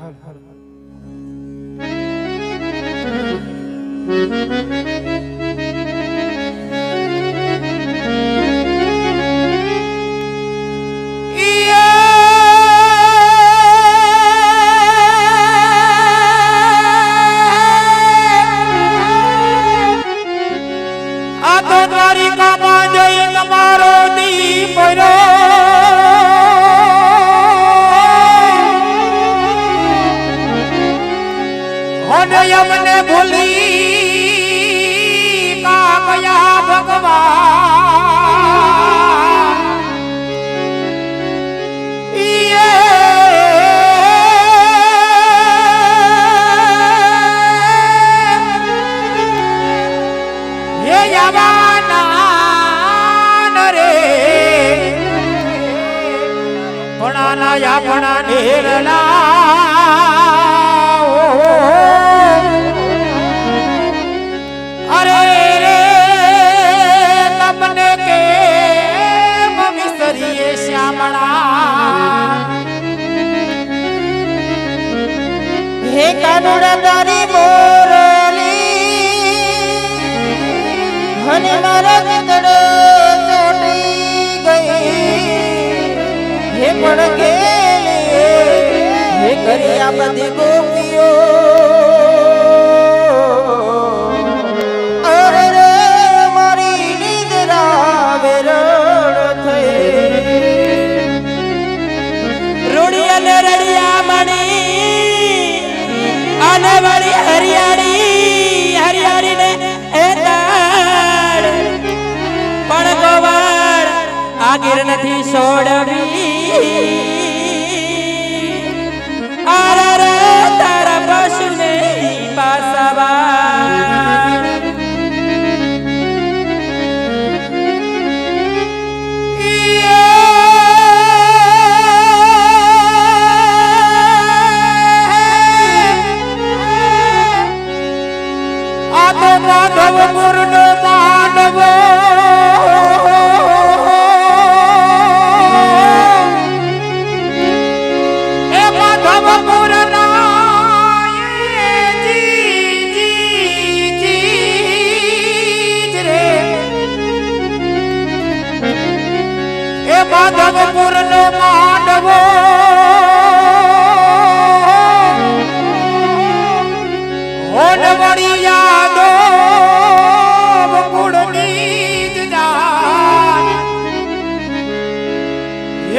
हर हर हर ભગવાન. યે હે યવાના ચોટી ગઈ. પણ કે હે કરી આ બધી ગોપીઓ આગીર નથી છોડવી અરે રે તારા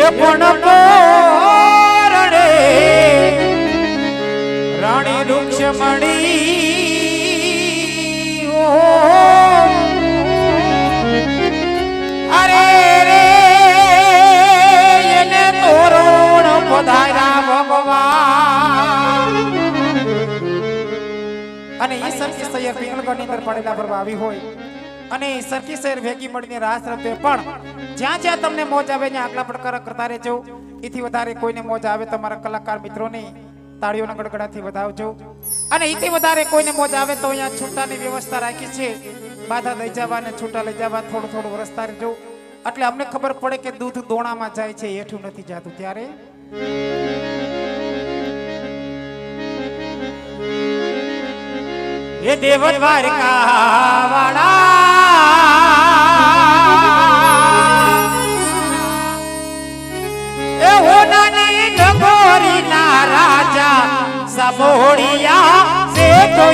પણ કોરડે રાણી રૂક્ષમણી ઓ અરે રે, એને તોરણ પધાર્યા ભગવાન. અને એ સરખી સૈયર પિંગલગઢની અંદર પડેલા ભરવા આવી હોય. અને ઈ સરખી સૈયર ભેગી મળીને રાસ રમતે પણ જ્યાં જ્યાં તમને મોજ આવે, ત્યાં આગલા પડકાર કરતા રહેજો. એથી વધારે કોઈને મોજ આવે તમારા કલાકાર મિત્રોને તાળીઓના ગડગડાથી વધાવજો. અને એથી વધારે કોઈને મોજ આવે તો અહીંયા છૂટાની વ્યવસ્થા રાખી છે. બાધા લઈ જવા અને છૂટા લઈ જવા થોડું થોડું વરસતા રહેજો. એટલે અમને ખબર પડે કે દૂધ દોણામાં જાય છે, હેઠું નથી જાતું. ત્યારે એ દેવ દ્વારકા વાળા સમોડિયા સે તો